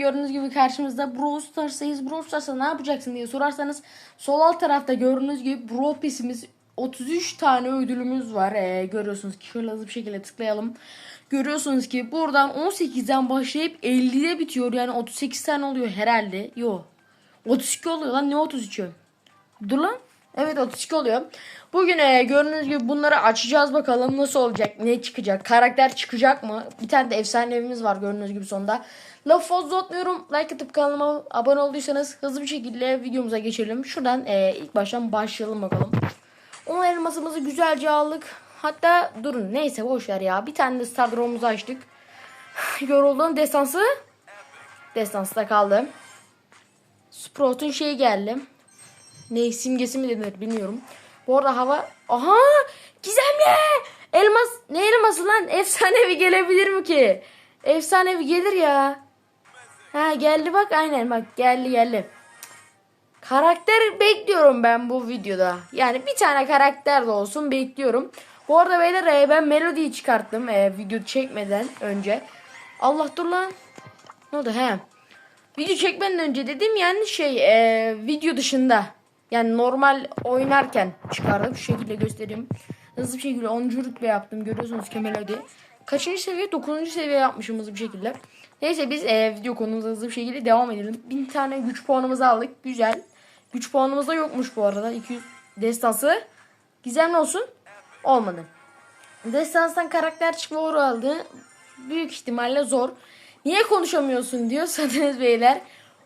gördüğünüz gibi karşımızda Brawl Stars'tayız. Brawl Stars'ta ne yapacaksın diye sorarsanız sol alt tarafta gördüğünüz gibi Brawl Pass'imiz 33 tane ödülümüz var. Ee, görüyorsunuz ki şöyle hızlı bir şekilde tıklayalım. Görüyorsunuz ki buradan 18'den başlayıp 50'de bitiyor. Yani 38 tane oluyor herhalde. Yo. 32 oluyor lan ne 33'ü? Dur lan. Evet 32 oluyor. Bugün e, gördüğünüz gibi bunları açacağız bakalım nasıl olacak, ne çıkacak, karakter çıkacak mı? Bir tane de efsanevimiz var gördüğünüz gibi sonunda. Lafı fazla uzatmıyorum. Like atıp kanalıma abone olduysanız hızlı bir şekilde videomuza geçelim. Şuradan e, ilk baştan başlayalım bakalım. 10 elmasımızı güzelce aldık. Hatta durun neyse boş ver ya. Bir tane de Star Draw'umuzu açtık. Yoruldum destansı. Destansta kaldı. Sprout'un şeyi geldi. Ne simgesi mi denir bilmiyorum. Bu arada hava... Aha! Gizemli! Elmas... Ne elması lan? Efsanevi gelebilir mi ki? Efsanevi gelir ya. Ha geldi bak aynen bak geldi geldi. Karakter bekliyorum ben bu videoda. Yani bir tane karakter de olsun bekliyorum. Bu arada beyler e, ben Melody'yi çıkarttım e, video çekmeden önce. Allah dur lan. Ne oldu he? Video çekmeden önce dedim yani şey e, video dışında. Yani normal oynarken çıkardım. Şu şekilde göstereyim. Hızlı bir şekilde 10. rütbe yaptım. Görüyorsunuz Melody. Kaçıncı seviye? 9. seviye yapmışım hızlı bir şekilde. Neyse biz e, video konumuza hızlı bir şekilde devam edelim. 1000 tane güç puanımızı aldık. Güzel. Güç puanımız da yokmuş bu arada. 200 destansı. Gizemli olsun. Olmadı. Destanstan karakter çıkma oru aldı. Büyük ihtimalle zor. Niye konuşamıyorsun diyorsanız beyler.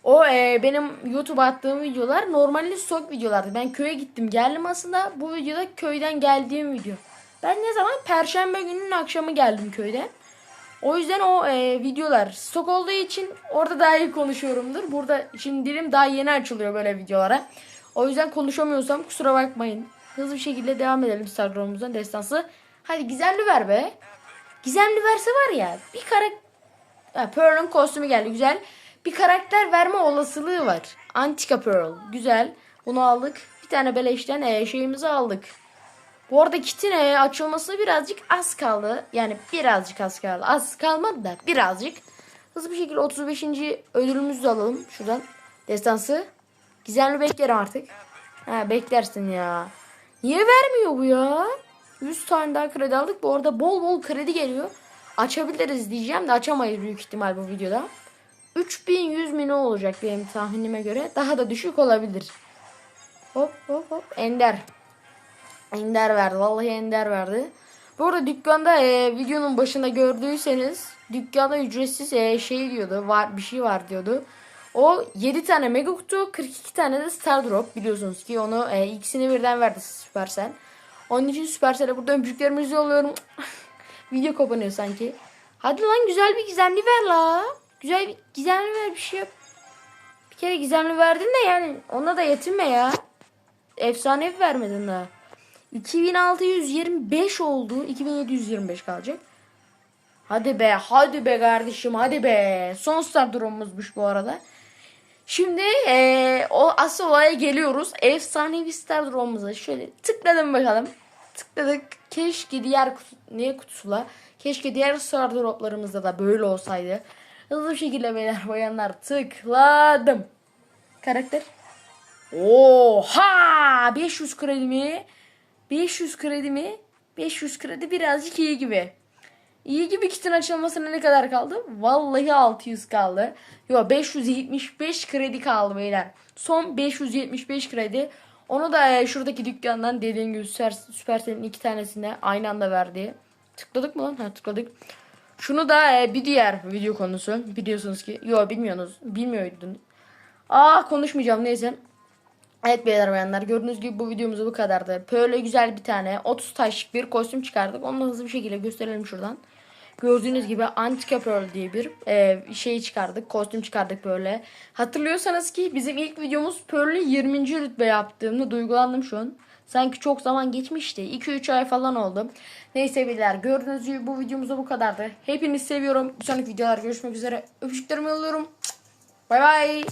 O e, benim YouTube attığım videolar normalde stok videolardı. Ben köye gittim geldim aslında. Bu videoda köyden geldiğim video. Ben ne zaman? Perşembe gününün akşamı geldim köyden. O yüzden o e, videolar stok olduğu için orada daha iyi konuşuyorumdur. Burada şimdi dilim daha yeni açılıyor böyle videolara. O yüzden konuşamıyorsam kusura bakmayın. Hızlı bir şekilde devam edelim Instagram'ımızdan destansı. Hadi gizemli ver be. Gizemli verse var ya bir karakter... Pearl'ın kostümü geldi güzel. Bir karakter verme olasılığı var. Antika Pearl güzel. Bunu aldık. Bir tane beleşten e, şeyimizi aldık. Bu arada kitin e, açılmasına birazcık az kaldı. Yani birazcık az kaldı. Az kalmadı da birazcık. Hızlı bir şekilde 35. ödülümüzü de alalım. Şuradan destansı. Gizemli beklerim artık. Ha beklersin ya. Niye vermiyor bu ya? 100 tane daha kredi aldık. Bu arada bol bol kredi geliyor. Açabiliriz diyeceğim de açamayız büyük ihtimal bu videoda. 3100 mi ne olacak benim tahminime göre. Daha da düşük olabilir. Hop hop hop. Ender. Ender verdi. Vallahi Ender verdi. Bu arada dükkanda e, videonun başında gördüyseniz dükkanda ücretsiz e, şey diyordu. Var bir şey var diyordu. O 7 tane mega kutu 42 tane de star drop biliyorsunuz ki onu e, ikisini birden verdi Supercell. Onun için Supercell'e buradan büyüklerimizi yolluyorum. Video kapanıyor sanki. Hadi lan güzel bir gizemli ver la. Güzel bir gizemli ver bir şey yap. Bir kere gizemli verdin de yani ona da yetinme ya. Efsane vermedin daha. 2625 oldu. 2725 kalacak. Hadi be hadi be kardeşim hadi be. Son star durumumuzmuş bu arada. Şimdi eee, o asıl olaya geliyoruz. Efsanevi star durumumuza şöyle tıkladım bakalım. Tıkladık. Keşke diğer kutu, ne kutusula? Keşke diğer star droplarımızda da böyle olsaydı. Hızlı şekilde beyler bayanlar tıkladım. Karakter. Oha! 500 kredi mi? 500 kredi mi? 500 kredi birazcık iyi gibi. İyi gibi kitin açılmasına ne kadar kaldı? Vallahi 600 kaldı. Yo 575 kredi kaldı beyler. Son 575 kredi. Onu da e, şuradaki dükkandan dediğim gibi Süper, Supercell'in iki tanesine aynı anda verdi. Tıkladık mı lan? Ha tıkladık. Şunu da e, bir diğer video konusu. Biliyorsunuz ki. Yo bilmiyorsunuz. Bilmiyordun. Aa konuşmayacağım neyse. Evet beyler bayanlar gördüğünüz gibi bu videomuz bu kadardı. Böyle güzel bir tane 30 taşlık bir kostüm çıkardık. Onu da hızlı bir şekilde gösterelim şuradan. Gördüğünüz gibi Antika Pearl diye bir e, şey çıkardık. Kostüm çıkardık böyle. Hatırlıyorsanız ki bizim ilk videomuz Pearl'ü 20. rütbe yaptığımda duygulandım şu an. Sanki çok zaman geçmişti. 2-3 ay falan oldu. Neyse beyler gördüğünüz gibi bu videomuz da bu kadardı. Hepinizi seviyorum. Bir sonraki videolar görüşmek üzere. Öpücüklerimi yolluyorum. Bay bay.